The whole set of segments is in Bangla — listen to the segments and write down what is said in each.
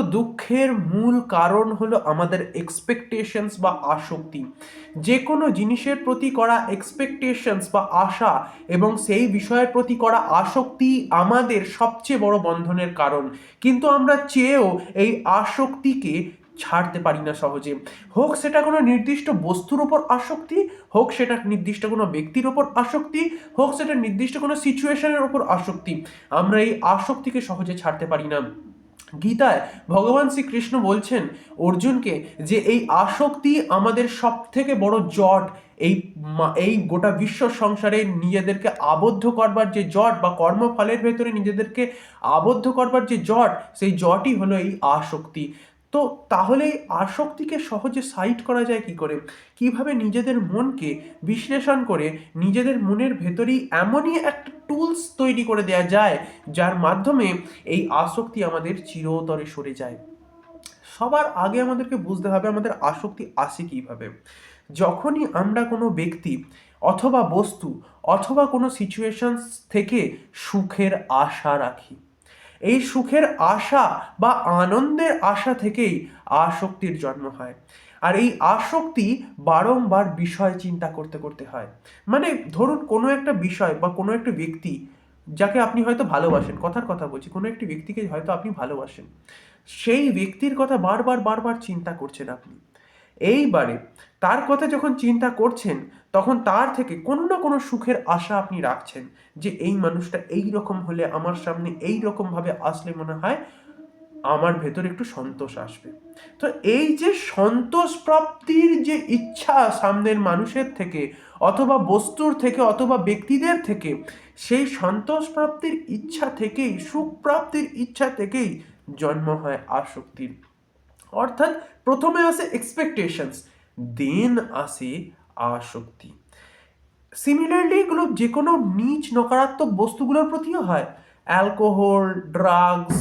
দুঃখের মূল কারণ হলো আমাদের এক্সপেকটেশনস বা আসক্তি। যে কোনো জিনিসের প্রতি করা এক্সপেকটেশনস বা আশা এবং সেই বিষয়ের প্রতি করা আসক্তি আমাদের সবচেয়ে বড় বন্ধনের কারণ। কিন্তু আমরা চেয়েও এই আসক্তিকে ছাড়তে পারি না সহজে। হোক সেটা কোনো নির্দিষ্ট বস্তুর ওপর আসক্তি, হোক সেটা নির্দিষ্ট কোনো ব্যক্তির ওপর আসক্তি, হোক সেটা নির্দিষ্ট কোনো সিচুয়েশনের ওপর আসক্তি। আমরা এই আসক্তিকে সহজে ছাড়তে পারি না। গীতায় ভগবান শ্রীকৃষ্ণ বলছেন অর্জুনকে যে এই আসক্তি আমাদের সব থেকে বড় জট, এই এই গোটা বিশ্ব সংসারে নিজেদেরকে আবদ্ধ করবার যে জট বা কর্মফলের ভেতরে নিজেদেরকে আবদ্ধ করবার যে জট, সেই জটই হলো এই আসক্তি। তো তাহলে আসক্তিকে সহজে সাইট করা যায় কি করে? কীভাবে নিজেদের মনকে বিশ্লেষণ করে নিজেদের মনের ভেতরেই এমনই একটা টুলস তৈরি করে দেওয়া যায়, যার মাধ্যমে এই আসক্তি আমাদের চিরতরে সরে যায়। সবার আগে আমাদেরকে বুঝতে হবে আমাদের আসক্তি আসে কীভাবে। যখনই আমরা কোনো ব্যক্তি অথবা বস্তু অথবা কোনো সিচুয়েশনস থেকে সুখের আশা রাখি এই সুখের আশা বা আনন্দের আশা থেকেই আসক্তির জন্ম হয়। আর এই আসক্তি বারংবার বিষয় চিন্তা করতে করতে হয়। মানে ধরুন কোনো একটা বিষয় বা কোনো একটা ব্যক্তি যাকে আপনি হয়তো ভালোবাসেন, কথার কথা বলছি, কোনো একটি ব্যক্তিকে হয়তো আপনি ভালোবাসেন, সেই ব্যক্তির কথা বারবার বারবার চিন্তা করছেন আপনি। এইবারে তার কথা যখন চিন্তা করছেন, তখন তার থেকে কোনো না কোনো সুখের আশা আপনি রাখছেন যে এই মানুষটা এই রকম হলে আমার সামনে এই রকম ভাবে আসলে মনে হয় আমার ভেতর একটু সন্তোষ আসবে। তো এই যে সন্তোষ প্রাপ্তির যে ইচ্ছা সামনের মানুষের থেকে অথবা বস্তুর থেকে অথবা ব্যক্তিদের থেকে, সেই সন্তোষ প্রাপ্তির ইচ্ছা থেকেই, সুখ প্রাপ্তির ইচ্ছা থেকেই জন্ম হয় আসক্তির। অর্থাৎ প্রথমে আসে এক্সপেকটেশনস দেন আসে আসক্তি। সিমিলারলি এগুলো যে কোনো নিচ নকারাত্মক বস্তুগুলোর প্রতিও হয়। অ্যালকোহল ড্রাগস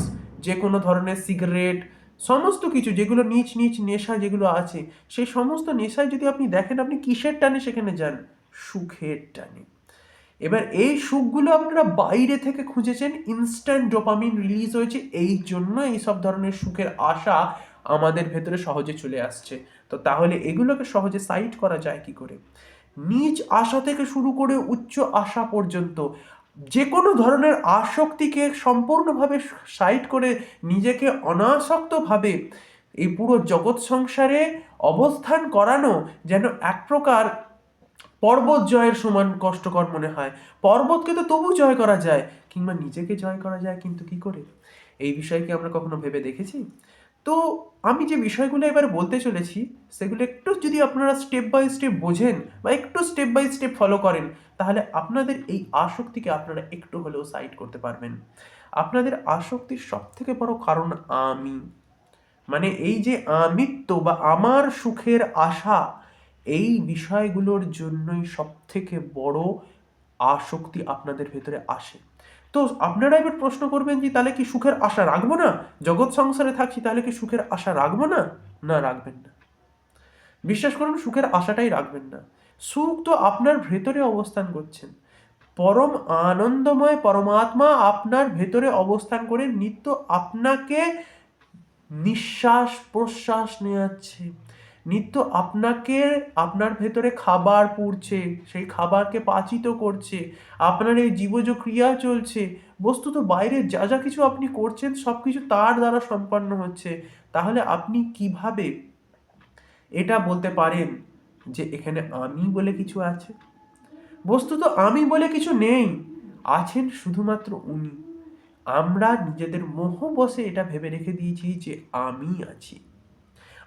যে কোনো ধরনের সিগারেট সমস্ত কিছু, যেগুলো নিচ নিচ নেশা যেগুলো আছে, সেই সমস্ত নেশায় যদি আপনি দেখেন, আপনি কিসের টানে সেখানে যান? সুখের টানে। এবার এই সুখগুলো আপনারা বাইরে থেকে খুঁজেছেন ইনস্ট্যান্ট ডোপামিন রিলিজ হয়েছে, এই জন্য এই সব ধরনের সুখের আশা আমাদের ভেতরে সহজে চলে আসছে। তো তাহলে এগুলোকে সহজে সাইট করা যায় কি করে? নিজ আশা থেকে শুরু করে উচ্চ আশা পর্যন্ত যে কোনো ধরনের আসক্তিকে সম্পূর্ণভাবে সাইট করে নিজেকে অনাসক্তভাবে এই পুরো জগৎ সংসারে অবস্থান করানো যেন এক প্রকার পর্বত জয়ের সমান কষ্টকর মনে হয়। পর্বতকে তো তবু জয় করা যায়, কিংবা নিজেকে জয় করা যায় কিন্তু কি করে? এই বিষয়ে কি আমরা কখনো ভেবে দেখেছি? তো আমি যে বিষয়গুলো এবার বলতে চলেছি, সেগুলো একটু যদি আপনারা স্টেপ বাই স্টেপ বোঝেন বা একটু স্টেপ বাই স্টেপ ফলো করেন, তাহলে আপনাদের এই আসক্তিকে আপনারা একটু হলেও সাইড করতে পারবেন। আপনাদের আসক্তির সব থেকে বড় কারণ আমি। মানে এই যে আমিত্ব বা আমার সুখের আশা, এই বিষয়গুলোর জন্যই সব থেকে বড় আসক্তি আপনাদের ভেতরে আসে। তো আপনারা এবার প্রশ্ন করবেন যে, তাহলে কি সুখের আশা রাখব না? জগৎ সংসারে থাকছি, তাহলে কি সুখের আশা রাখব না? না, রাখবেন না। বিশ্বাস করুন, সুখের আশাটাই রাখবেন না। সুখ তো আপনার ভেতরে অবস্থান করছেন পরম আনন্দময় পরমাত্মা আপনার ভেতরে অবস্থান করে নিত্য আপনাকে নিঃশ্বাস প্রশ্বাস নেওয়াচ্ছে নিত্য আপনাকে, আপনার ভেতরে খাবার পুড়ছে, সেই খাবারকে পাচিত করছে, আপনার এই জীবজ ক্রিয়া চলছে, বস্তুত বাইরে যা যা কিছু আপনি করছেন সব কিছু তার দ্বারা সম্পন্ন হচ্ছে, তাহলে আপনি কীভাবে এটা বলতে পারেন যে এখানে আমি বলে কিছু আছে? বস্তুত আমি বলে কিছু নেই, আছেন শুধুমাত্র উনি। আমরা নিজেদের মোহ বসে এটা ভেবে রেখে দিয়েছি যে আমি আছি।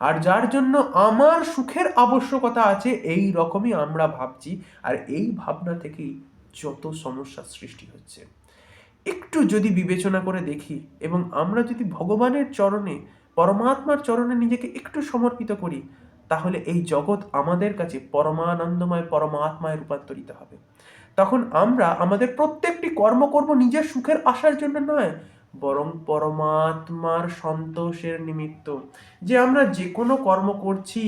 আর যার জন্য আমার সুখের আবশ্যকতা আছে, এই রকমই আমরা ভাবছি। আর এই ভাবনা থেকেই যত সমস্যার সৃষ্টি হচ্ছে। একটু যদি বিবেচনা করে দেখি এবং আমরা যদি ভগবানের চরণে, পরমাত্মার চরণে নিজেকে একটু সমর্পিত করি, তাহলে এই জগৎ আমাদের কাছে পরমানন্দময়, পরমাত্মায় রূপান্তরিত হবে। তখন আমরা আমাদের প্রত্যেকটি কর্ম করব নিজের সুখের আশার জন্য নয় বরং পরমাত্মার সন্তোষের নিমিত্ত। যে আমরা যে কোনো কর্ম করছি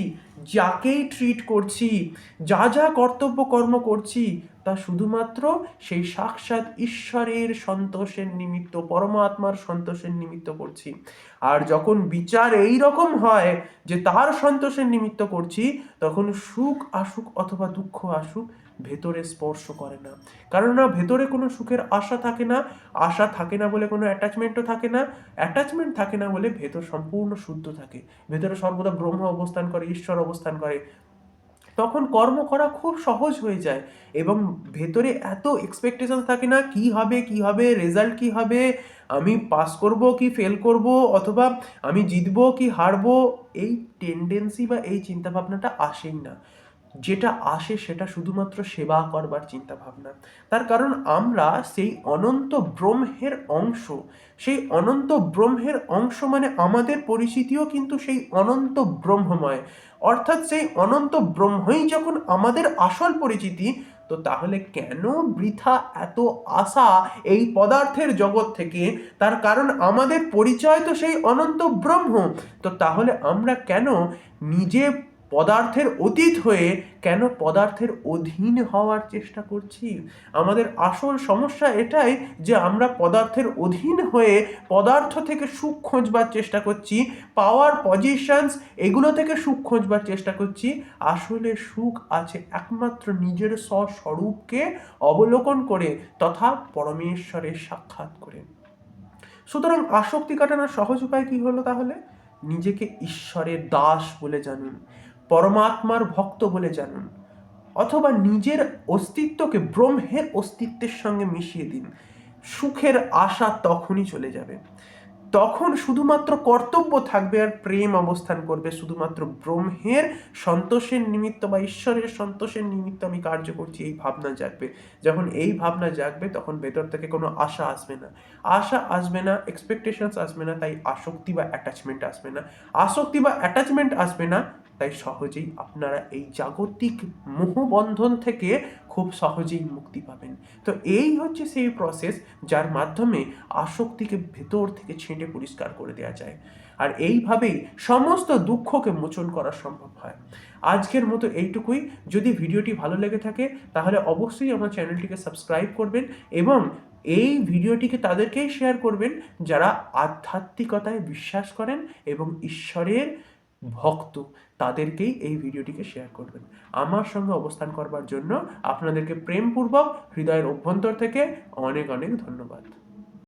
যাকেই ট্রিট করছি, যা যা কর্তব্য কর্ম করছি, তা শুধুমাত্র সেই সাক্ষাৎ ঈশ্বরের সন্তোষের নিমিত্ত, পরমাত্মার সন্তোষের নিমিত্ত করছি। আর যখন বিচার এই রকম হয় যে তার সন্তোষের নিমিত্ত করছি, তখন সুখ আসুক অথবা দুঃখ আসুক, ভেতরে স্পর্শ করে না। কারণ না ভেতরে কোনো সুখের আশা থাকে না, আশা থাকে না বলে কোনো অ্যাটাচমেন্টও থাকে না অ্যাটাচমেন্ট থাকে না বলে ভেতর সম্পূর্ণ শুদ্ধ থাকে। ভেতরে সর্বদা ব্রহ্ম অবস্থান করে, ঈশ্বর অবস্থান করে। তখন কর্ম করা খুব সহজ হয়ে যায় এবং ভেতরে এত এক্সপেকটেশন থাকে না, কি হবে কি হবে রেজাল্ট কি হবে, আমি পাস করব কি ফেল করব অথবা আমি জিতবো কি হারবো, এই টেন্ডেন্সি বা এই চিন্তাভাবনাটা আসেই না। যেটা আসে সেটা শুধুমাত্র সেবা করবার চিন্তা ভাবনা তার কারণ আমরা সেই অনন্ত ব্রহ্মের অংশ, সেই অনন্ত ব্রহ্মের অংশ মানে আমাদের পরিচিতিও কিন্তু সেই অনন্ত ব্রহ্মময়। অর্থাৎ সেই অনন্ত ব্রহ্মই যখন আমাদের আসল পরিচিতি, তো তাহলে কেন বৃথা এত আশা এই পদার্থের জগৎ থেকে? তার কারণ আমাদের পরিচয় তো সেই অনন্ত ব্রহ্ম। তো তাহলে আমরা কেন নিজে পদার্থের অতীত হয়ে কেন পদার্থের অধীন হওয়ার চেষ্টা করছি? আমাদের আসল সমস্যা এটাই যে আমরা পদার্থের অধীন হয়ে পদার্থ থেকে সুখ খোঁজবার চেষ্টা করছি পাওয়ার পজিশনস এগুলো থেকে সুখ খোঁজবার চেষ্টা করছি। আসলে সুখ আছে একমাত্র নিজের স্বস্বরূপকে অবলোকন করে তথা পরমেশ্বরের সাক্ষাৎ করে। সুতরাং আসক্তি কাটানোর সহজ উপায় কী হলো তাহলে? নিজেকে ঈশ্বরের দাস বলে জানুন। পরমাত্মার ভক্ত বলে জানুন, অথবা নিজের অস্তিত্বকে ব্রহ্মের অস্তিত্বের সঙ্গে মিশিয়ে দিন। সুখের আশা তখনই চলে যাবে। তখন শুধুমাত্র কর্তব্য থাকবে আর প্রেম অবস্থান করবে। শুধুমাত্র ব্রহ্মের সন্তোষের নিমিত্ত বা ঈশ্বরের সন্তোষের নিমিত্ত আমি কার্য করছি, এই ভাবনা জাগবে। যখন এই ভাবনা জাগবে, তখন ভেতর থেকে কোনো আশা আসবে না। আশা আসবে না এক্সপেকটেশনস আসবে না, তাই আসক্তি বা অ্যাটাচমেন্ট আসবে না। আসক্তি বা অ্যাটাচমেন্ট আসবে না তাই সহজেই আপনারা এই জাগতিক মোহবন্ধন থেকে খুব সহজেই মুক্তি পাবেন। তো এই হচ্ছে সেই প্রসেস যার মাধ্যমে আসক্তিকে ভেতর থেকে ছেঁটে পরিষ্কার করে দেওয়া যায়। আর এইভাবেই সমস্ত দুঃখকে মোচন করা সম্ভব হয়। আজকের মতো এইটুকুই। যদি ভিডিওটি ভালো লেগে থাকে, তাহলে অবশ্যই আমার চ্যানেলটিকে সাবস্ক্রাইব করবেন এবং এই ভিডিওটিকে তাদেরকেই শেয়ার করবেন যারা আধ্যাত্মিকতায় বিশ্বাস করেন এবং ঈশ্বরের ভক্ত তাদেরকেই এই ভিডিওটিকে শেয়ার করবেন। আমার সঙ্গে অবস্থান করবার জন্য আপনাদেরকে প্রেমপূর্বক হৃদয়ের অভ্যন্তর থেকে অনেক অনেক ধন্যবাদ।